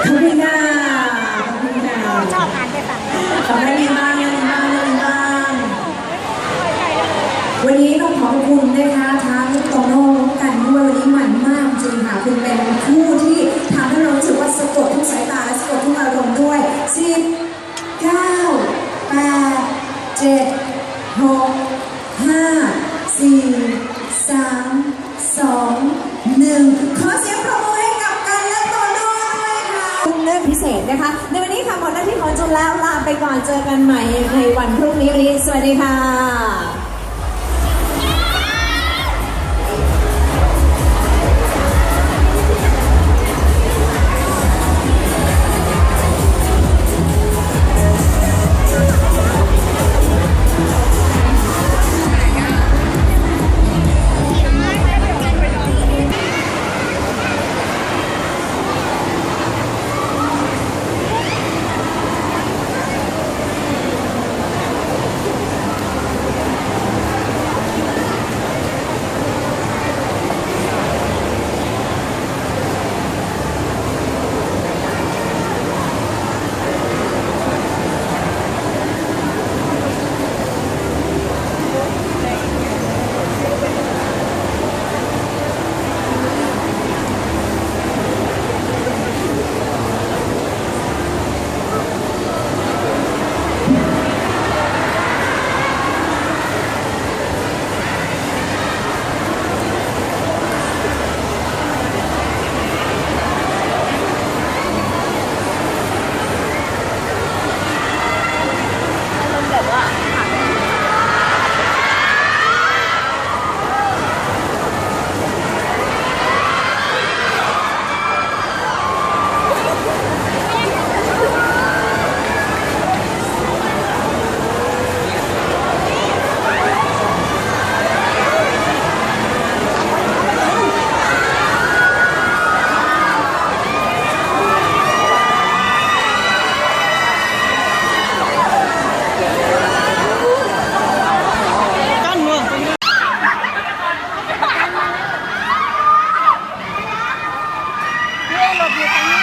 ขอบคุณค่ะขอบคุณค่ะชอบอานไปฝั่งนั้นขอบคุณบ้างยังบ้างยังบ้างวันนี้ต้องขอบคุณนะคะทั้งโตโน่กันด้วยวันนี้มันมากจริงค่ะคุณเป็นคู่ที่ทำให้เรารู้สึกว่าสะกดทุกสายตาและสะกดทุกอารมณ์ด้วยสิบเก้าแปดเจ็ดหกห้าสี่สาม แล้วลาไปก่อนเจอกันใหม่ในวันพรุ่งนี้ สวัสดีค่ะ pueblo,